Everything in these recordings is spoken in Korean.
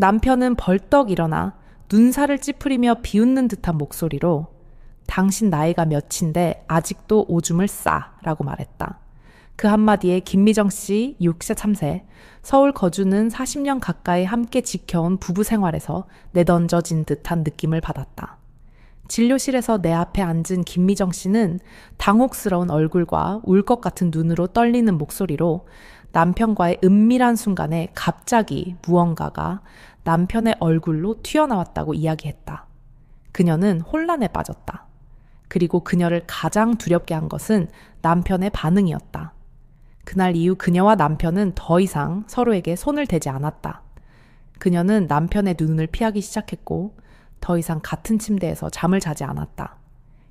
남편은 벌떡 일어나 눈살을 찌푸리며 비웃는 듯한 목소리로 당신 나이가 몇인데 아직도 오줌을 싸 라고 말했다. 그 한마디에 김미정 씨 6세 참새, 서울 거주는 40년 가까이 함께 지켜온 부부 생활에서 내던져진 듯한 느낌을 받았다. 진료실에서 내 앞에 앉은 김미정 씨는 당혹스러운 얼굴과 울 것 같은 눈으로 떨리는 목소리로 남편과의 은밀한 순간에 갑자기 무언가가 남편의 얼굴로 튀어나왔다고 이야기했다. 그녀는 혼란에 빠졌다. 그리고 그녀를 가장 두렵게 한 것은 남편의 반응이었다. 그날 이후 그녀와 남편은 더 이상 서로에게 손을 대지 않았다. 그녀는 남편의 눈을 피하기 시작했고 더 이상 같은 침대에서 잠을 자지 않았다.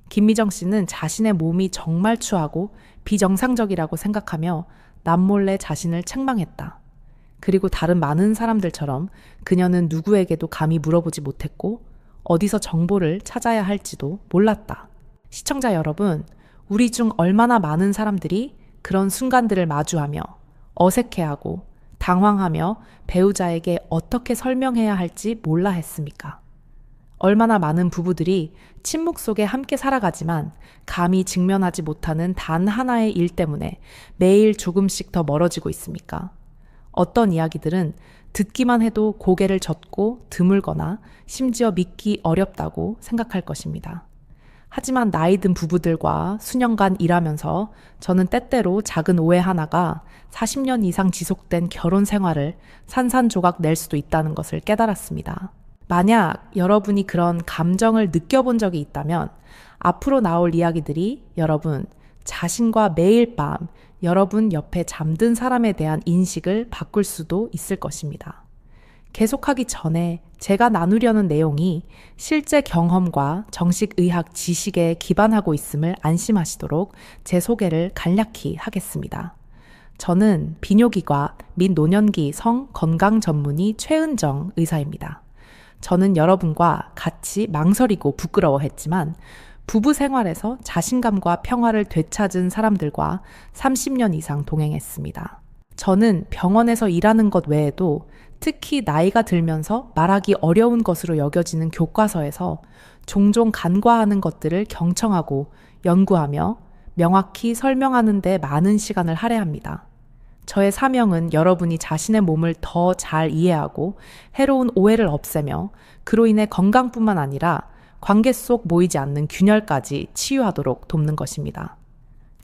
김미정 씨는 자신의 몸이 정말 추하고 비정상적이라고 생각하며 남몰래 자신을 책망했다. 그리고 다른 많은 사람들처럼 그녀는 누구에게도 감히 물어보지 못했고 어디서 정보를 찾아야 할지도 몰랐다. 시청자 여러분, 우리 중 얼마나 많은 사람들이 그런 순간들을 마주하며 어색해하고 당황하며 배우자에게 어떻게 설명해야 할지 몰라 했습니까? 얼마나 많은 부부들이 침묵 속에 함께 살아가지만 감히 직면하지 못하는 단 하나의 일 때문에 매일 조금씩 더 멀어지고 있습니까? 어떤 이야기들은 듣기만 해도 고개를 젓고 드물거나 심지어 믿기 어렵다고 생각할 것입니다. 하지만 나이 든 부부들과 수년간 일하면서 저는 때때로 작은 오해 하나가 40년 이상 지속된 결혼 생활을 산산조각 낼 수도 있다는 것을 깨달았습니다. 만약 여러분이 그런 감정을 느껴본 적이 있다면 앞으로 나올 이야기들이 여러분 자신과 매일 밤 여러분 옆에 잠든 사람에 대한 인식을 바꿀 수도 있을 것입니다. 계속하기 전에 제가 나누려는 내용이 실제 경험과 정식 의학 지식에 기반하고 있음을 안심하시도록 제 소개를 간략히 하겠습니다. 저는 비뇨기과 및 노년기 성 건강 전문의 최은정 의사입니다. 저는 여러분과 같이 망설이고 부끄러워했지만 부부 생활에서 자신감과 평화를 되찾은 사람들과 30년 이상 동행했습니다. 저는 병원에서 일하는 것 외에도 특히 나이가 들면서 말하기 어려운 것으로 여겨지는 교과서에서 종종 간과하는 것들을 경청하고 연구하며 명확히 설명하는 데 많은 시간을 할애합니다. 저의 사명은 여러분이 자신의 몸을 더 잘 이해하고 해로운 오해를 없애며 그로 인해 건강뿐만 아니라 관계 속 모이지 않는 균열까지 치유하도록 돕는 것입니다.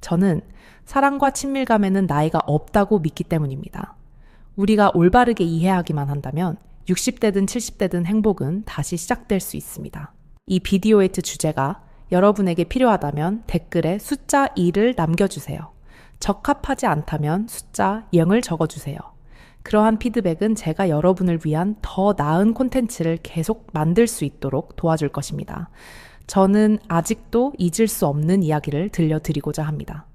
저는 사랑과 친밀감에는 나이가 없다고 믿기 때문입니다. 우리가 올바르게 이해하기만 한다면 60대든 70대든 행복은 다시 시작될 수 있습니다. 이 비디오에트 주제가 여러분에게 필요하다면 댓글에 숫자 2를 남겨주세요. 적합하지 않다면 숫자 0을 적어주세요. 그러한 피드백은 제가 여러분을 위한 더 나은 콘텐츠를 계속 만들 수 있도록 도와줄 것입니다. 저는 아직도 잊을 수 없는 이야기를 들려드리고자 합니다.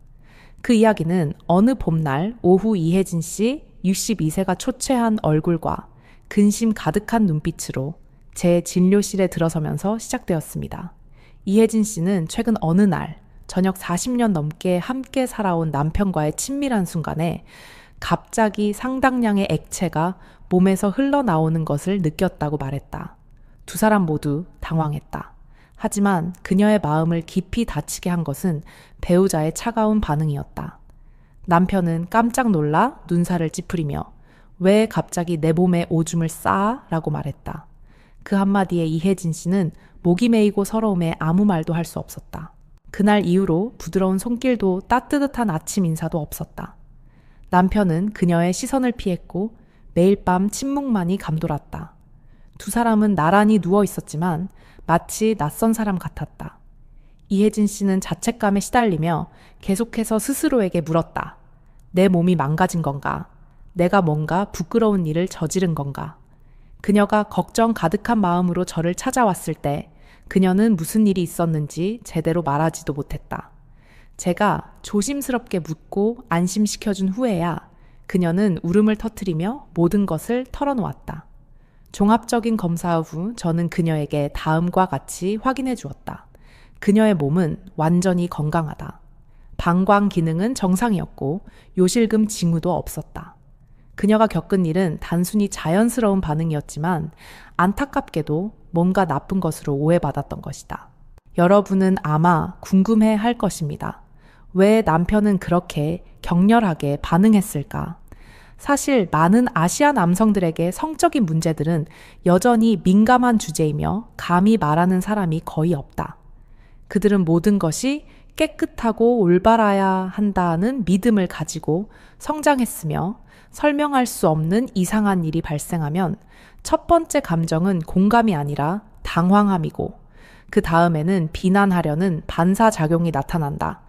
그 이야기는 어느 봄날 오후 이혜진 씨 62세가 초췌한 얼굴과 근심 가득한 눈빛으로 제 진료실에 들어서면서 시작되었습니다. 이혜진 씨는 최근 어느 날 저녁 40년 넘게 함께 살아온 남편과의 친밀한 순간에 갑자기 상당량의 액체가 몸에서 흘러나오는 것을 느꼈다고 말했다. 두 사람 모두 당황했다. 하지만 그녀의 마음을 깊이 다치게 한 것은 배우자의 차가운 반응이었다. 남편은 깜짝 놀라 눈살을 찌푸리며 왜 갑자기 내 몸에 오줌을 싸? 라고 말했다. 그 한마디에 이혜진 씨는 목이 메이고 서러움에 아무 말도 할 수 없었다. 그날 이후로 부드러운 손길도 따뜻한 아침 인사도 없었다. 남편은 그녀의 시선을 피했고 매일 밤 침묵만이 감돌았다. 두 사람은 나란히 누워 있었지만 마치 낯선 사람 같았다. 이혜진 씨는 자책감에 시달리며 계속해서 스스로에게 물었다. 내 몸이 망가진 건가? 내가 뭔가 부끄러운 일을 저지른 건가? 그녀가 걱정 가득한 마음으로 저를 찾아왔을 때 그녀는 무슨 일이 있었는지 제대로 말하지도 못했다. 제가 조심스럽게 묻고 안심시켜준 후에야 그녀는 울음을 터트리며 모든 것을 털어놓았다. 종합적인 검사 후 저는 그녀에게 다음과 같이 확인해 주었다. 그녀의 몸은 완전히 건강하다. 방광 기능은 정상이었고 요실금 징후도 없었다. 그녀가 겪은 일은 단순히 자연스러운 반응이었지만 안타깝게도 뭔가 나쁜 것으로 오해받았던 것이다. 여러분은 아마 궁금해 할 것입니다. 왜 남편은 그렇게 격렬하게 반응했을까? 사실 많은 아시아 남성들에게 성적인 문제들은 여전히 민감한 주제이며 감히 말하는 사람이 거의 없다. 그들은 모든 것이 깨끗하고 올바라야 한다는 믿음을 가지고 성장했으며 설명할 수 없는 이상한 일이 발생하면 첫 번째 감정은 공감이 아니라 당황함이고 그 다음에는 비난하려는 반사작용이 나타난다.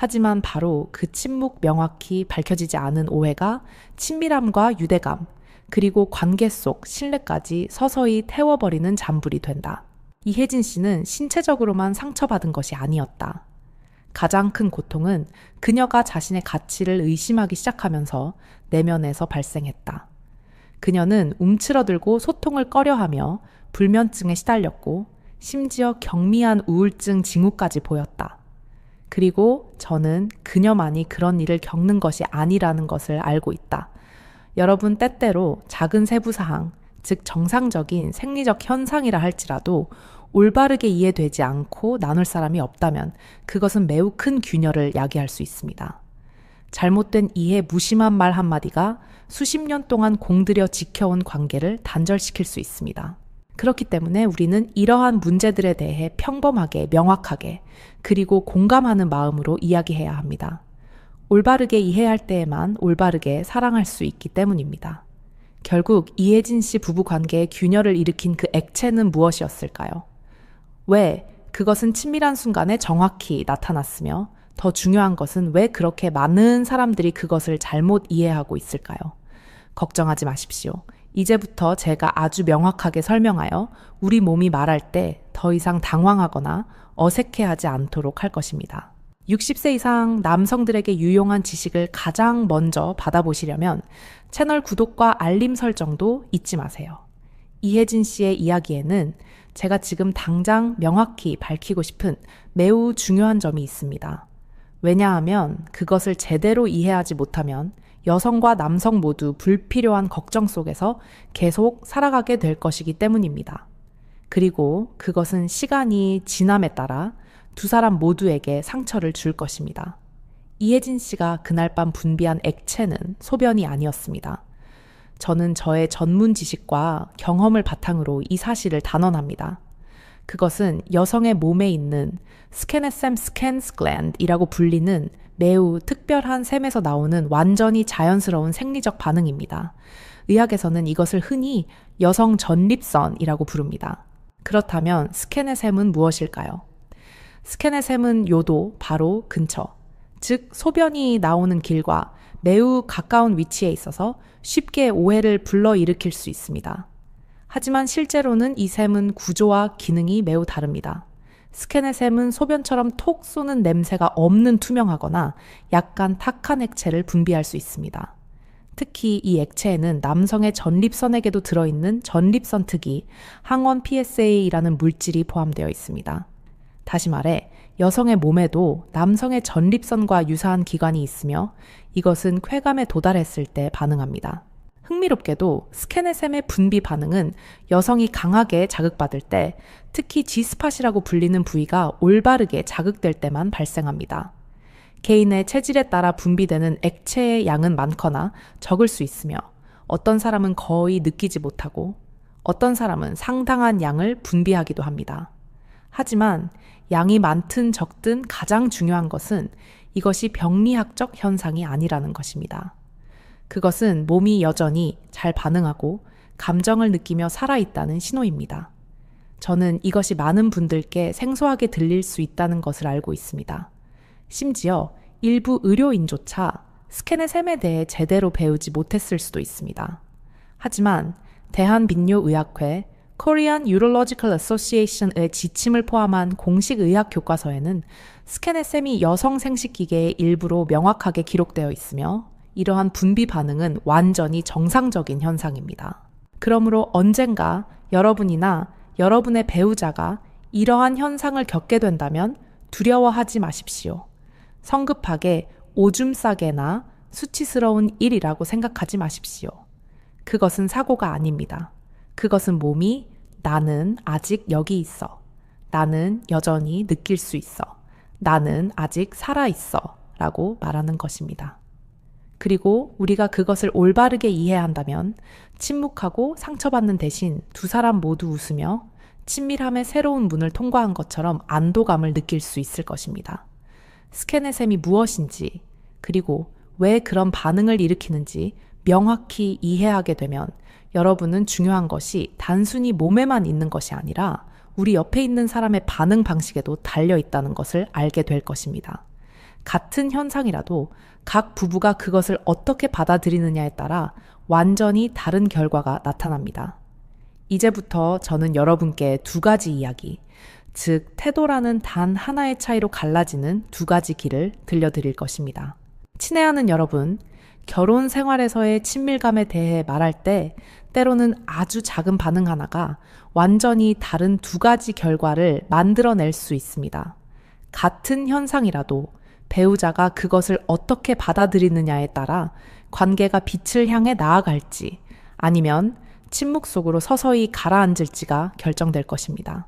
하지만 바로 그 침묵 명확히 밝혀지지 않은 오해가 친밀함과 유대감, 그리고 관계 속 신뢰까지 서서히 태워버리는 잔불이 된다. 이혜진 씨는 신체적으로만 상처받은 것이 아니었다. 가장 큰 고통은 그녀가 자신의 가치를 의심하기 시작하면서 내면에서 발생했다. 그녀는 움츠러들고 소통을 꺼려하며 불면증에 시달렸고 심지어 경미한 우울증 징후까지 보였다. 그리고 저는 그녀만이 그런 일을 겪는 것이 아니라는 것을 알고 있다. 여러분 때때로 작은 세부사항, 즉 정상적인 생리적 현상이라 할지라도 올바르게 이해되지 않고 나눌 사람이 없다면 그것은 매우 큰 균열을 야기할 수 있습니다. 잘못된 이해 무심한 말 한마디가 수십 년 동안 공들여 지켜온 관계를 단절시킬 수 있습니다. 그렇기 때문에 우리는 이러한 문제들에 대해 평범하게, 명확하게, 그리고 공감하는 마음으로 이야기해야 합니다. 올바르게 이해할 때에만 올바르게 사랑할 수 있기 때문입니다. 결국 이혜진 씨 부부 관계의 균열을 일으킨 그 액체는 무엇이었을까요? 왜 그것은 친밀한 순간에 정확히 나타났으며 더 중요한 것은 왜 그렇게 많은 사람들이 그것을 잘못 이해하고 있을까요? 걱정하지 마십시오. 이제부터 제가 아주 명확하게 설명하여 우리 몸이 말할 때 더 이상 당황하거나 어색해하지 않도록 할 것입니다. 60세 이상 남성들에게 유용한 지식을 가장 먼저 받아보시려면 채널 구독과 알림 설정도 잊지 마세요. 이혜진 씨의 이야기에는 제가 지금 당장 명확히 밝히고 싶은 매우 중요한 점이 있습니다. 왜냐하면 그것을 제대로 이해하지 못하면 여성과 남성 모두 불필요한 걱정 속에서 계속 살아가게 될 것이기 때문입니다. 그리고 그것은 시간이 지남에 따라 두 사람 모두에게 상처를 줄 것입니다. 이혜진 씨가 그날 밤 분비한 액체는 소변이 아니었습니다. 저는 저의 전문 지식과 경험을 바탕으로 이 사실을 단언합니다. 그것은 여성의 몸에 있는 스케네셈 스캔스 글랜드이라고 불리는 매우 특별한 샘에서 나오는 완전히 자연스러운 생리적 반응입니다. 의학에서는 이것을 흔히 여성 전립선이라고 부릅니다. 그렇다면 스캔의 샘은 무엇일까요? 스캔의 샘은 요도 바로 근처, 즉 소변이 나오는 길과 매우 가까운 위치에 있어서 쉽게 오해를 불러일으킬 수 있습니다. 하지만 실제로는 이 샘은 구조와 기능이 매우 다릅니다. 스캔의 샘은 소변처럼 톡 쏘는 냄새가 없는 투명하거나 약간 탁한 액체를 분비할 수 있습니다. 특히 이 액체에는 남성의 전립선에게도 들어있는 전립선 특이 항원 PSA라는 물질이 포함되어 있습니다. 다시 말해 여성의 몸에도 남성의 전립선과 유사한 기관이 있으며 이것은 쾌감에 도달했을 때 반응합니다. 흥미롭게도 스케네셈의 분비 반응은 여성이 강하게 자극받을 때 특히 G스팟이라고 불리는 부위가 올바르게 자극될 때만 발생합니다. 개인의 체질에 따라 분비되는 액체의 양은 많거나 적을 수 있으며 어떤 사람은 거의 느끼지 못하고 어떤 사람은 상당한 양을 분비하기도 합니다. 하지만 양이 많든 적든 가장 중요한 것은 이것이 병리학적 현상이 아니라는 것입니다. 그것은 몸이 여전히 잘 반응하고 감정을 느끼며 살아있다는 신호입니다. 저는 이것이 많은 분들께 생소하게 들릴 수 있다는 것을 알고 있습니다. 심지어 일부 의료인조차 스캔의 셈에 대해 제대로 배우지 못했을 수도 있습니다. 하지만 대한민뇨의학회 Korean Urological Association의 지침을 포함한 공식 의학 교과서에는 스캔의 셈이 여성 생식기계의 일부로 명확하게 기록되어 있으며 이러한 분비 반응은 완전히 정상적인 현상입니다. 그러므로 언젠가 여러분이나 여러분의 배우자가 이러한 현상을 겪게 된다면 두려워하지 마십시오. 성급하게 오줌 싸개나 수치스러운 일이라고 생각하지 마십시오. 그것은 사고가 아닙니다. 그것은 몸이 나는 아직 여기 있어. 나는 여전히 느낄 수 있어. 나는 아직 살아 있어. 라고 말하는 것입니다. 그리고 우리가 그것을 올바르게 이해한다면 침묵하고 상처받는 대신 두 사람 모두 웃으며 친밀함의 새로운 문을 통과한 것처럼 안도감을 느낄 수 있을 것입니다. 스캔의 셈이 무엇인지, 그리고 왜 그런 반응을 일으키는지 명확히 이해하게 되면 여러분은 중요한 것이 단순히 몸에만 있는 것이 아니라 우리 옆에 있는 사람의 반응 방식에도 달려 있다는 것을 알게 될 것입니다. 같은 현상이라도 각 부부가 그것을 어떻게 받아들이느냐에 따라 완전히 다른 결과가 나타납니다. 이제부터 저는 여러분께 두 가지 이야기, 즉, 태도라는 단 하나의 차이로 갈라지는 두 가지 길을 들려드릴 것입니다. 친애하는 여러분, 결혼 생활에서의 친밀감에 대해 말할 때 때로는 아주 작은 반응 하나가 완전히 다른 두 가지 결과를 만들어낼 수 있습니다. 같은 현상이라도 배우자가 그것을 어떻게 받아들이느냐에 따라 관계가 빛을 향해 나아갈지 아니면 침묵 속으로 서서히 가라앉을지가 결정될 것입니다.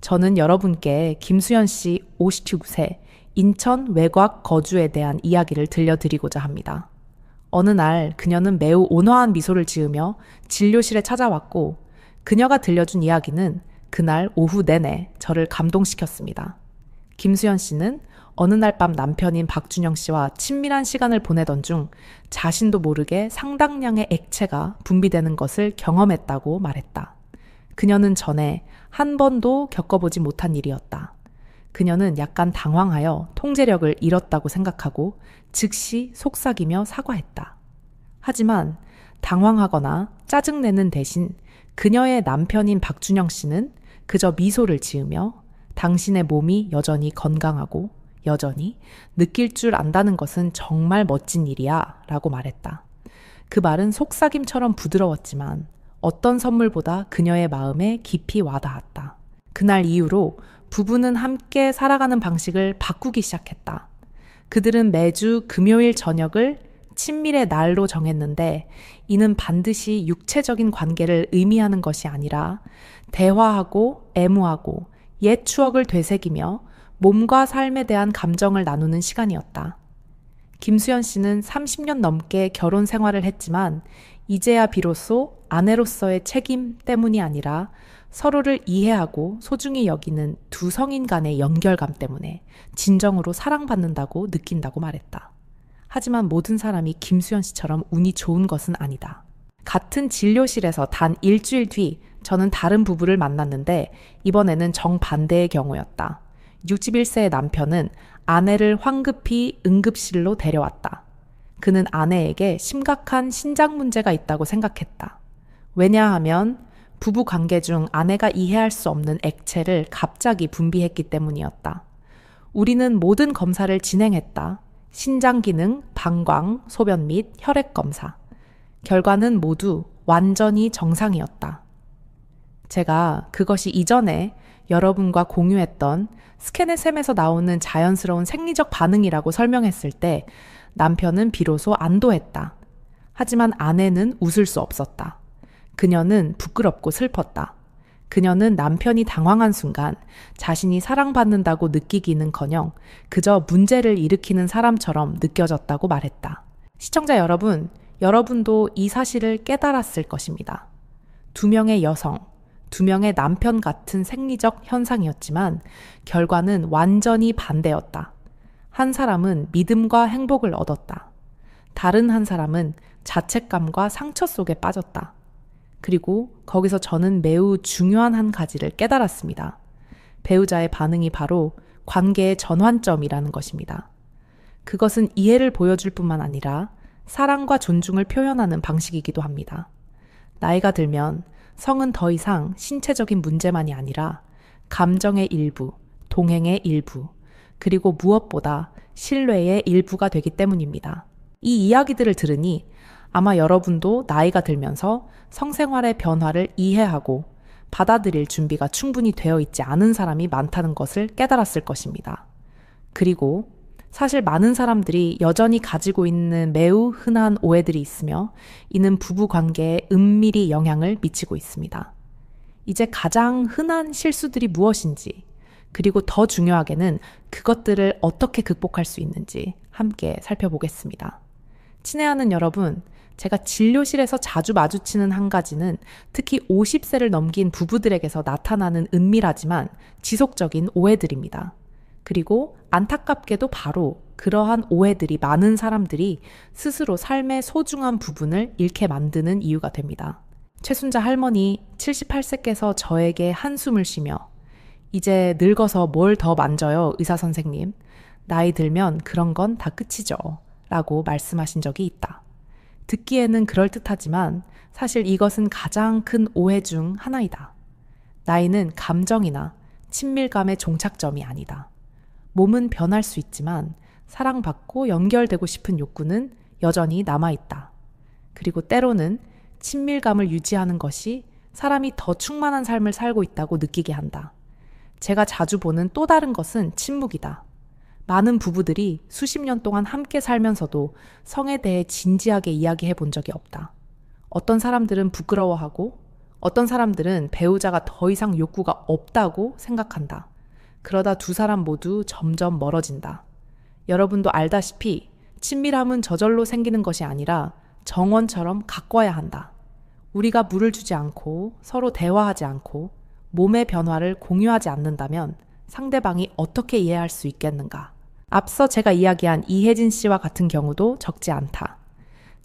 저는 여러분께 김수현 씨 59세 인천 외곽 거주에 대한 이야기를 들려드리고자 합니다. 어느 날 그녀는 매우 온화한 미소를 지으며 진료실에 찾아왔고 그녀가 들려준 이야기는 그날 오후 내내 저를 감동시켰습니다. 김수현 씨는 어느 날 밤 남편인 박준영 씨와 친밀한 시간을 보내던 중 자신도 모르게 상당량의 액체가 분비되는 것을 경험했다고 말했다. 그녀는 전에 한 번도 겪어보지 못한 일이었다. 그녀는 약간 당황하여 통제력을 잃었다고 생각하고 즉시 속삭이며 사과했다. 하지만 당황하거나 짜증내는 대신 그녀의 남편인 박준영 씨는 그저 미소를 지으며 당신의 몸이 여전히 건강하고 여전히 느낄 줄 안다는 것은 정말 멋진 일이야 라고 말했다. 그 말은 속삭임처럼 부드러웠지만 어떤 선물보다 그녀의 마음에 깊이 와닿았다. 그날 이후로 부부는 함께 살아가는 방식을 바꾸기 시작했다. 그들은 매주 금요일 저녁을 친밀의 날로 정했는데 이는 반드시 육체적인 관계를 의미하는 것이 아니라 대화하고 애무하고 옛 추억을 되새기며 몸과 삶에 대한 감정을 나누는 시간이었다. 김수현 씨는 30년 넘게 결혼 생활을 했지만 이제야 비로소 아내로서의 책임 때문이 아니라 서로를 이해하고 소중히 여기는 두 성인 간의 연결감 때문에 진정으로 사랑받는다고 느낀다고 말했다. 하지만 모든 사람이 김수현 씨처럼 운이 좋은 것은 아니다. 같은 진료실에서 단 일주일 뒤 저는 다른 부부를 만났는데 이번에는 정반대의 경우였다. 61세의 남편은 아내를 황급히 응급실로 데려왔다. 그는 아내에게 심각한 신장 문제가 있다고 생각했다. 왜냐하면 부부 관계 중 아내가 이해할 수 없는 액체를 갑자기 분비했기 때문이었다. 우리는 모든 검사를 진행했다. 신장 기능, 방광, 소변 및 혈액 검사. 결과는 모두 완전히 정상이었다. 제가 그것이 이전에 여러분과 공유했던 스캔의 셈에서 나오는 자연스러운 생리적 반응이라고 설명했을 때 남편은 비로소 안도했다. 하지만 아내는 웃을 수 없었다. 그녀는 부끄럽고 슬펐다. 그녀는 남편이 당황한 순간 자신이 사랑받는다고 느끼기는 커녕 그저 문제를 일으키는 사람처럼 느껴졌다고 말했다. 시청자 여러분, 여러분도 이 사실을 깨달았을 것입니다. 두 명의 여성, 두 명의 남편 같은 생리적 현상이었지만 결과는 완전히 반대였다. 한 사람은 믿음과 행복을 얻었다. 다른 한 사람은 자책감과 상처 속에 빠졌다. 그리고 거기서 저는 매우 중요한 한 가지를 깨달았습니다. 배우자의 반응이 바로 관계의 전환점이라는 것입니다. 그것은 이해를 보여줄 뿐만 아니라 사랑과 존중을 표현하는 방식이기도 합니다. 나이가 들면 성은 더 이상 신체적인 문제만이 아니라 감정의 일부, 동행의 일부, 그리고 무엇보다 신뢰의 일부가 되기 때문입니다. 이 이야기들을 들으니 아마 여러분도 나이가 들면서 성생활의 변화를 이해하고 받아들일 준비가 충분히 되어 있지 않은 사람이 많다는 것을 깨달았을 것입니다. 그리고 사실 많은 사람들이 여전히 가지고 있는 매우 흔한 오해들이 있으며 이는 부부 관계에 은밀히 영향을 미치고 있습니다. 이제 가장 흔한 실수들이 무엇인지, 그리고 더 중요하게는 그것들을 어떻게 극복할 수 있는지 함께 살펴보겠습니다. 친애하는 여러분, 제가 진료실에서 자주 마주치는 한 가지는 특히 50세를 넘긴 부부들에게서 나타나는 은밀하지만 지속적인 오해들입니다. 그리고 안타깝게도 바로 그러한 오해들이 많은 사람들이 스스로 삶의 소중한 부분을 잃게 만드는 이유가 됩니다. 최순자 할머니 78세께서 저에게 한숨을 쉬며 이제 늙어서 뭘 더 만져요, 의사 선생님. 나이 들면 그런 건 다 끝이죠. 라고 말씀하신 적이 있다. 듣기에는 그럴듯하지만 사실 이것은 가장 큰 오해 중 하나이다. 나이는 감정이나 친밀감의 종착점이 아니다. 몸은 변할 수 있지만 사랑받고 연결되고 싶은 욕구는 여전히 남아있다. 그리고 때로는 친밀감을 유지하는 것이 사람이 더 충만한 삶을 살고 있다고 느끼게 한다. 제가 자주 보는 또 다른 것은 침묵이다. 많은 부부들이 수십 년 동안 함께 살면서도 성에 대해 진지하게 이야기해 본 적이 없다. 어떤 사람들은 부끄러워하고 어떤 사람들은 배우자가 더 이상 욕구가 없다고 생각한다. 그러다 두 사람 모두 점점 멀어진다. 여러분도 알다시피 친밀함은 저절로 생기는 것이 아니라 정원처럼 가꿔야 한다. 우리가 물을 주지 않고 서로 대화하지 않고 몸의 변화를 공유하지 않는다면 상대방이 어떻게 이해할 수 있겠는가? 앞서 제가 이야기한 이혜진 씨와 같은 경우도 적지 않다.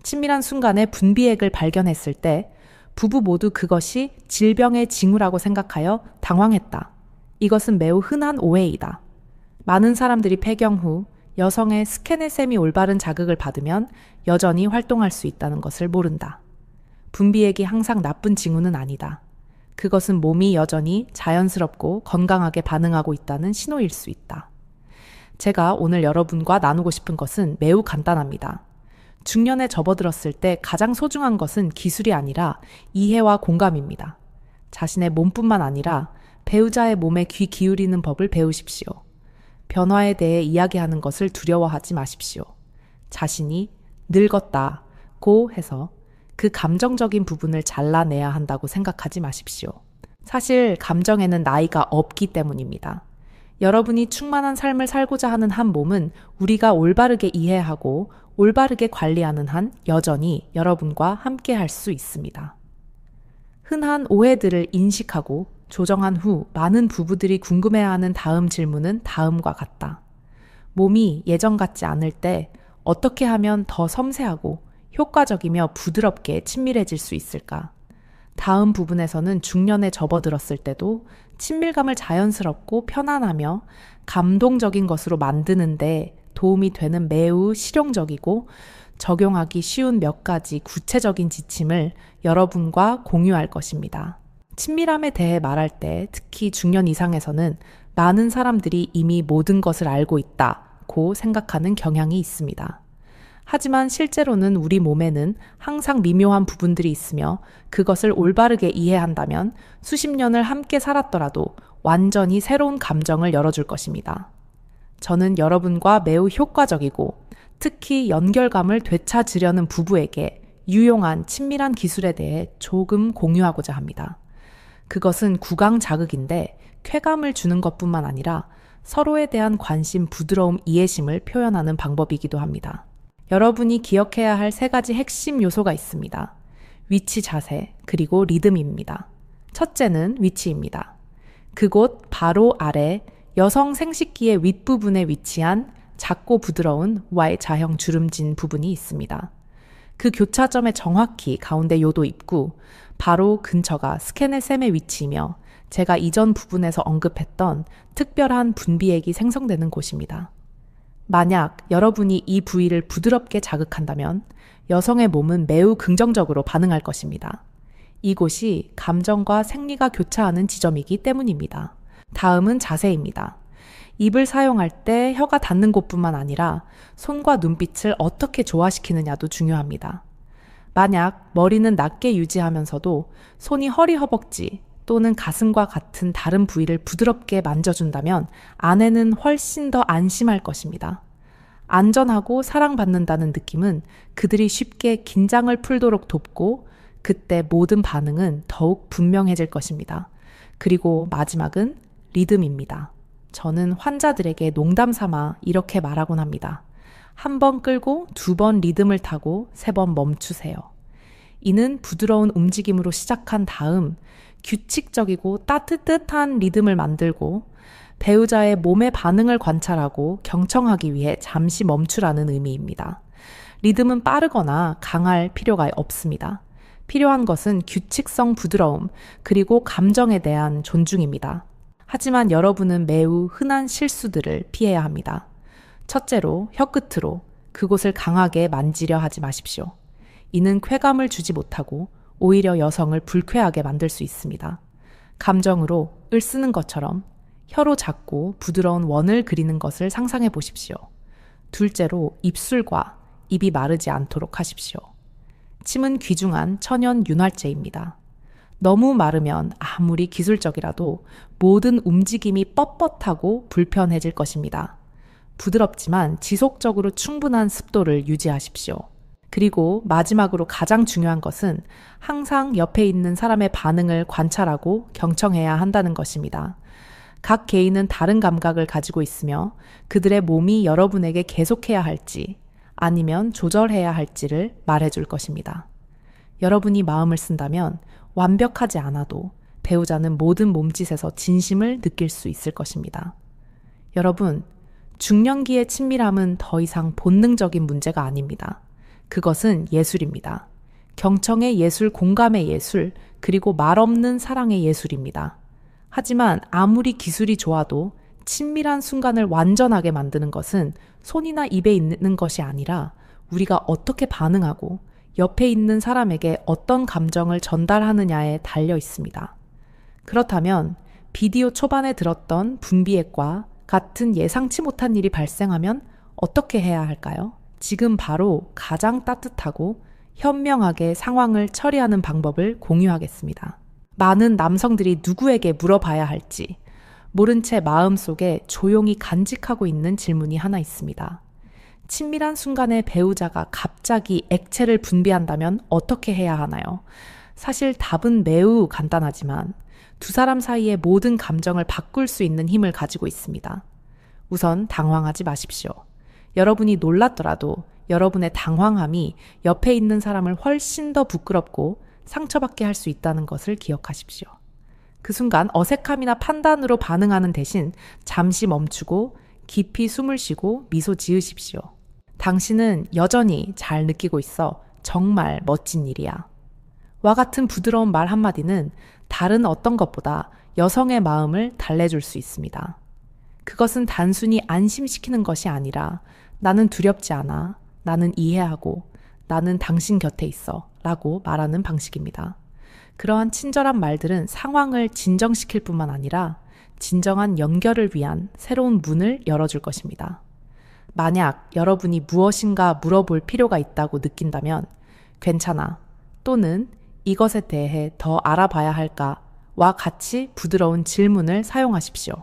친밀한 순간에 분비액을 발견했을 때 부부 모두 그것이 질병의 징후라고 생각하여 당황했다. 이것은 매우 흔한 오해이다. 많은 사람들이 폐경 후 여성의 스케네셈이 올바른 자극을 받으면 여전히 활동할 수 있다는 것을 모른다. 분비액이 항상 나쁜 징후는 아니다. 그것은 몸이 여전히 자연스럽고 건강하게 반응하고 있다는 신호일 수 있다. 제가 오늘 여러분과 나누고 싶은 것은 매우 간단합니다. 중년에 접어들었을 때 가장 소중한 것은 기술이 아니라 이해와 공감입니다. 자신의 몸뿐만 아니라 배우자의 몸에 귀 기울이는 법을 배우십시오. 변화에 대해 이야기하는 것을 두려워하지 마십시오. 자신이 늙었다 고 해서 그 감정적인 부분을 잘라내야 한다고 생각하지 마십시오. 사실 감정에는 나이가 없기 때문입니다. 여러분이 충만한 삶을 살고자 하는 한 몸은 우리가 올바르게 이해하고 올바르게 관리하는 한 여전히 여러분과 함께 할 수 있습니다. 흔한 오해들을 인식하고 조정한 후 많은 부부들이 궁금해하는 다음 질문은 다음과 같다. 몸이 예전 같지 않을 때 어떻게 하면 더 섬세하고 효과적이며 부드럽게 친밀해질 수 있을까? 다음 부분에서는 중년에 접어들었을 때도 친밀감을 자연스럽고 편안하며 감동적인 것으로 만드는데 도움이 되는 매우 실용적이고 적용하기 쉬운 몇 가지 구체적인 지침을 여러분과 공유할 것입니다. 친밀함에 대해 말할 때 특히 중년 이상에서는 많은 사람들이 이미 모든 것을 알고 있다고 생각하는 경향이 있습니다. 하지만 실제로는 우리 몸에는 항상 미묘한 부분들이 있으며 그것을 올바르게 이해한다면 수십 년을 함께 살았더라도 완전히 새로운 감정을 열어줄 것입니다. 저는 여러분과 매우 효과적이고 특히 연결감을 되찾으려는 부부에게 유용한 친밀한 기술에 대해 조금 공유하고자 합니다. 그것은 구강 자극인데 쾌감을 주는 것뿐만 아니라 서로에 대한 관심, 부드러움, 이해심을 표현하는 방법이기도 합니다. 여러분이 기억해야 할 세 가지 핵심 요소가 있습니다. 위치 자세, 그리고 리듬입니다. 첫째는 위치입니다. 그곳 바로 아래 여성 생식기의 윗부분에 위치한 작고 부드러운 Y 자형 주름진 부분이 있습니다. 그 교차점의 정확히 가운데 요도 입구, 바로 근처가 셈의 위치이며 제가 이전 부분에서 언급했던 특별한 분비액이 생성되는 곳입니다. 만약 여러분이 이 부위를 부드럽게 자극한다면 여성의 몸은 매우 긍정적으로 반응할 것입니다. 이곳이 감정과 생리가 교차하는 지점이기 때문입니다. 다음은 자세입니다. 입을 사용할 때 혀가 닿는 곳뿐만 아니라 손과 눈빛을 어떻게 조화시키느냐도 중요합니다. 만약 머리는 낮게 유지하면서도 손이 허리 허벅지 또는 가슴과 같은 다른 부위를 부드럽게 만져준다면 아내는 훨씬 더 안심할 것입니다. 안전하고 사랑받는다는 느낌은 그들이 쉽게 긴장을 풀도록 돕고 그때 모든 반응은 더욱 분명해질 것입니다. 그리고 마지막은 리듬입니다. 저는 환자들에게 농담 삼아 이렇게 말하곤 합니다. 한 번 끌고 두 번 리듬을 타고 세 번 멈추세요. 이는 부드러운 움직임으로 시작한 다음 규칙적이고 따뜻한 리듬을 만들고 배우자의 몸의 반응을 관찰하고 경청하기 위해 잠시 멈추라는 의미입니다. 리듬은 빠르거나 강할 필요가 없습니다. 필요한 것은 규칙성 부드러움, 그리고 감정에 대한 존중입니다. 하지만 여러분은 매우 흔한 실수들을 피해야 합니다. 첫째로, 혀끝으로 그곳을 강하게 만지려 하지 마십시오. 이는 쾌감을 주지 못하고 오히려 여성을 불쾌하게 만들 수 있습니다. 감정으로 을 쓰는 것처럼 혀로 잡고 부드러운 원을 그리는 것을 상상해 보십시오. 둘째로 입술과 입이 마르지 않도록 하십시오. 침은 귀중한 천연 윤활제입니다. 너무 마르면 아무리 기술적이라도 모든 움직임이 뻣뻣하고 불편해질 것입니다. 부드럽지만 지속적으로 충분한 습도를 유지하십시오. 그리고 마지막으로 가장 중요한 것은 항상 옆에 있는 사람의 반응을 관찰하고 경청해야 한다는 것입니다. 각 개인은 다른 감각을 가지고 있으며 그들의 몸이 여러분에게 계속해야 할지 아니면 조절해야 할지를 말해줄 것입니다. 여러분이 마음을 쓴다면 완벽하지 않아도 배우자는 모든 몸짓에서 진심을 느낄 수 있을 것입니다. 여러분, 중년기의 친밀함은 더 이상 본능적인 문제가 아닙니다. 그것은 예술입니다. 경청의 예술, 공감의 예술, 그리고 말없는 사랑의 예술입니다. 하지만 아무리 기술이 좋아도 친밀한 순간을 완전하게 만드는 것은 손이나 입에 있는 것이 아니라 우리가 어떻게 반응하고 옆에 있는 사람에게 어떤 감정을 전달하느냐에 달려 있습니다. 그렇다면 비디오 초반에 들었던 분비액과 같은 예상치 못한 일이 발생하면 어떻게 해야 할까요? 지금 바로 가장 따뜻하고 현명하게 상황을 처리하는 방법을 공유하겠습니다. 많은 남성들이 누구에게 물어봐야 할지 모른 채 마음속에 조용히 간직하고 있는 질문이 하나 있습니다. 친밀한 순간에 배우자가 갑자기 액체를 분비한다면 어떻게 해야 하나요? 사실 답은 매우 간단하지만 두 사람 사이의 모든 감정을 바꿀 수 있는 힘을 가지고 있습니다. 우선 당황하지 마십시오. 여러분이 놀랐더라도 여러분의 당황함이 옆에 있는 사람을 훨씬 더 부끄럽고 상처받게 할 수 있다는 것을 기억하십시오. 그 순간 어색함이나 판단으로 반응하는 대신 잠시 멈추고 깊이 숨을 쉬고 미소 지으십시오. 당신은 여전히 잘 느끼고 있어 정말 멋진 일이야. 와 같은 부드러운 말 한마디는 다른 어떤 것보다 여성의 마음을 달래줄 수 있습니다. 그것은 단순히 안심시키는 것이 아니라 나는 두렵지 않아. 나는 이해하고 나는 당신 곁에 있어. 라고 말하는 방식입니다. 그러한 친절한 말들은 상황을 진정시킬 뿐만 아니라 진정한 연결을 위한 새로운 문을 열어줄 것입니다. 만약 여러분이 무엇인가 물어볼 필요가 있다고 느낀다면 괜찮아 또는 이것에 대해 더 알아봐야 할까와 같이 부드러운 질문을 사용하십시오.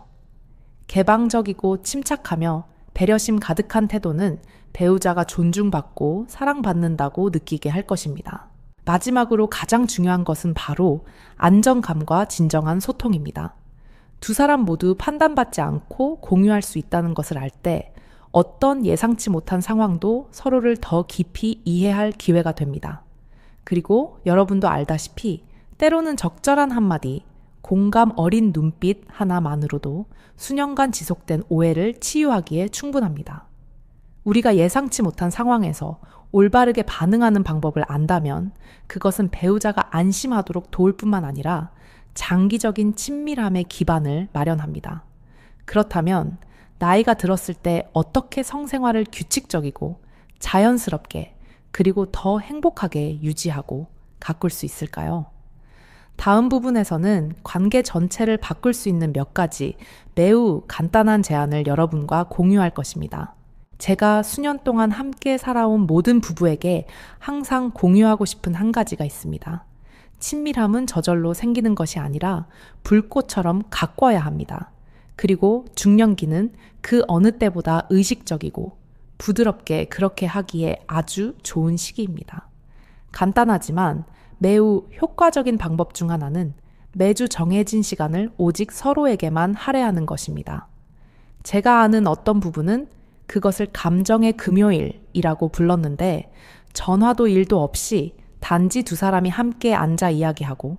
개방적이고 침착하며 배려심 가득한 태도는 배우자가 존중받고 사랑받는다고 느끼게 할 것입니다. 마지막으로 가장 중요한 것은 바로 안정감과 진정한 소통입니다. 두 사람 모두 판단받지 않고 공유할 수 있다는 것을 알 때 어떤 예상치 못한 상황도 서로를 더 깊이 이해할 기회가 됩니다. 그리고 여러분도 알다시피 때로는 적절한 한마디, 공감 어린 눈빛 하나만으로도 수년간 지속된 오해를 치유하기에 충분합니다. 우리가 예상치 못한 상황에서 올바르게 반응하는 방법을 안다면 그것은 배우자가 안심하도록 도울 뿐만 아니라 장기적인 친밀함의 기반을 마련합니다. 그렇다면 나이가 들었을 때 어떻게 성생활을 규칙적이고 자연스럽게 그리고 더 행복하게 유지하고 가꿀 수 있을까요? 다음 부분에서는 관계 전체를 바꿀 수 있는 몇 가지 매우 간단한 제안을 여러분과 공유할 것입니다. 제가 수년 동안 함께 살아온 모든 부부에게 항상 공유하고 싶은 한 가지가 있습니다. 친밀함은 저절로 생기는 것이 아니라 불꽃처럼 가꿔야 합니다. 그리고 중년기는 그 어느 때보다 의식적이고 부드럽게 그렇게 하기에 아주 좋은 시기입니다. 간단하지만 매우 효과적인 방법 중 하나는 매주 정해진 시간을 오직 서로에게만 할애하는 것입니다. 제가 아는 어떤 부분은 그것을 감정의 금요일이라고 불렀는데 전화도 일도 없이 단지 두 사람이 함께 앉아 이야기하고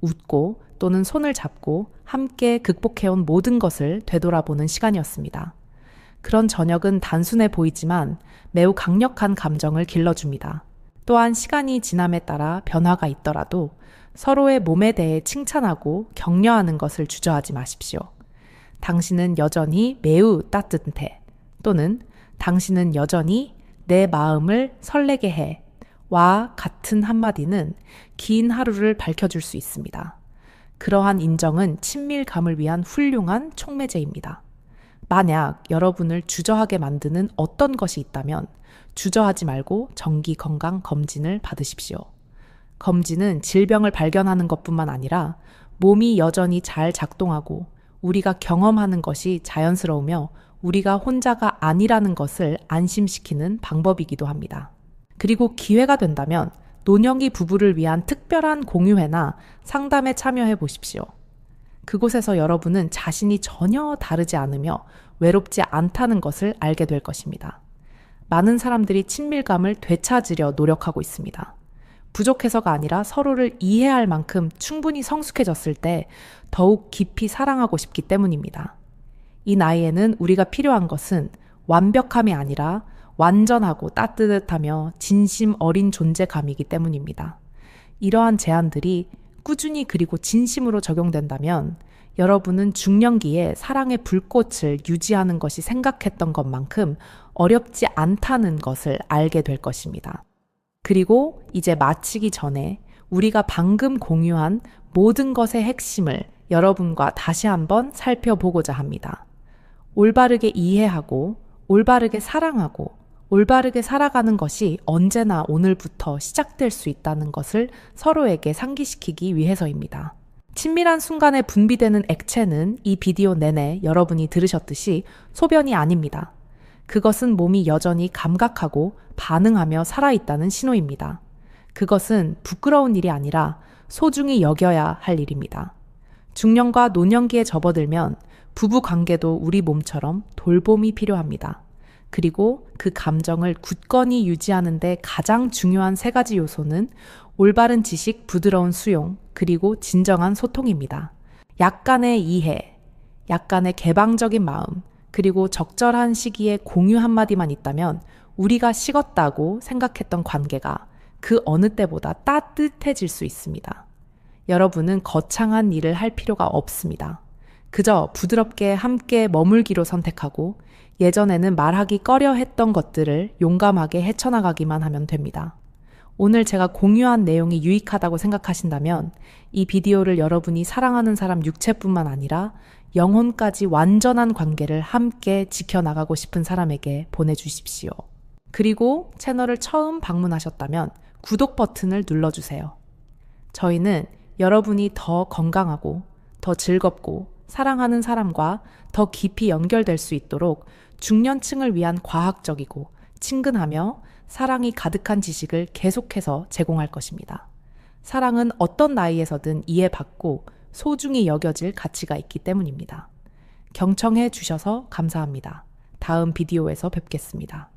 웃고 또는 손을 잡고 함께 극복해온 모든 것을 되돌아보는 시간이었습니다. 그런 저녁은 단순해 보이지만 매우 강력한 감정을 길러줍니다. 또한 시간이 지남에 따라 변화가 있더라도 서로의 몸에 대해 칭찬하고 격려하는 것을 주저하지 마십시오. 당신은 여전히 매우 따뜻해 또는 당신은 여전히 내 마음을 설레게 해. 와 같은 한마디는 긴 하루를 밝혀줄 수 있습니다. 그러한 인정은 친밀감을 위한 훌륭한 촉매제입니다. 만약 여러분을 주저하게 만드는 어떤 것이 있다면 주저하지 말고 정기 건강 검진을 받으십시오. 검진은 질병을 발견하는 것뿐만 아니라 몸이 여전히 잘 작동하고 우리가 경험하는 것이 자연스러우며 우리가 혼자가 아니라는 것을 안심시키는 방법이기도 합니다. 그리고 기회가 된다면 노년기 부부를 위한 특별한 공유회나 상담에 참여해 보십시오. 그곳에서 여러분은 자신이 전혀 다르지 않으며 외롭지 않다는 것을 알게 될 것입니다. 많은 사람들이 친밀감을 되찾으려 노력하고 있습니다. 부족해서가 아니라 서로를 이해할 만큼 충분히 성숙해졌을 때 더욱 깊이 사랑하고 싶기 때문입니다. 이 나이에는 우리가 필요한 것은 완벽함이 아니라 완전하고 따뜻하며 진심 어린 존재감이기 때문입니다. 이러한 제안들이 꾸준히 그리고 진심으로 적용된다면 여러분은 중년기에 사랑의 불꽃을 유지하는 것이 생각했던 것만큼 어렵지 않다는 것을 알게 될 것입니다. 그리고 이제 마치기 전에 우리가 방금 공유한 모든 것의 핵심을 여러분과 다시 한번 살펴보고자 합니다. 올바르게 이해하고, 올바르게 사랑하고, 올바르게 살아가는 것이 언제나 오늘부터 시작될 수 있다는 것을 서로에게 상기시키기 위해서입니다. 친밀한 순간에 분비되는 액체는 이 비디오 내내 여러분이 들으셨듯이 소변이 아닙니다. 그것은 몸이 여전히 감각하고 반응하며 살아있다는 신호입니다. 그것은 부끄러운 일이 아니라 소중히 여겨야 할 일입니다. 중년과 노년기에 접어들면 부부 관계도 우리 몸처럼 돌봄이 필요합니다. 그리고 그 감정을 굳건히 유지하는데 가장 중요한 세 가지 요소는 올바른 지식, 부드러운 수용, 그리고 진정한 소통입니다. 약간의 이해, 약간의 개방적인 마음, 그리고 적절한 시기에 공유 한마디만 있다면 우리가 식었다고 생각했던 관계가 그 어느 때보다 따뜻해질 수 있습니다. 여러분은 거창한 일을 할 필요가 없습니다. 그저 부드럽게 함께 머물기로 선택하고 예전에는 말하기 꺼려 했던 것들을 용감하게 헤쳐나가기만 하면 됩니다. 오늘 제가 공유한 내용이 유익하다고 생각하신다면 이 비디오를 여러분이 사랑하는 사람 육체뿐만 아니라 영혼까지 완전한 관계를 함께 지켜나가고 싶은 사람에게 보내주십시오. 그리고 채널을 처음 방문하셨다면 구독 버튼을 눌러주세요. 저희는 여러분이 더 건강하고 더 즐겁고 사랑하는 사람과 더 깊이 연결될 수 있도록 중년층을 위한 과학적이고 친근하며 사랑이 가득한 지식을 계속해서 제공할 것입니다. 사랑은 어떤 나이에서든 이해받고 소중히 여겨질 가치가 있기 때문입니다. 경청해 주셔서 감사합니다. 다음 비디오에서 뵙겠습니다.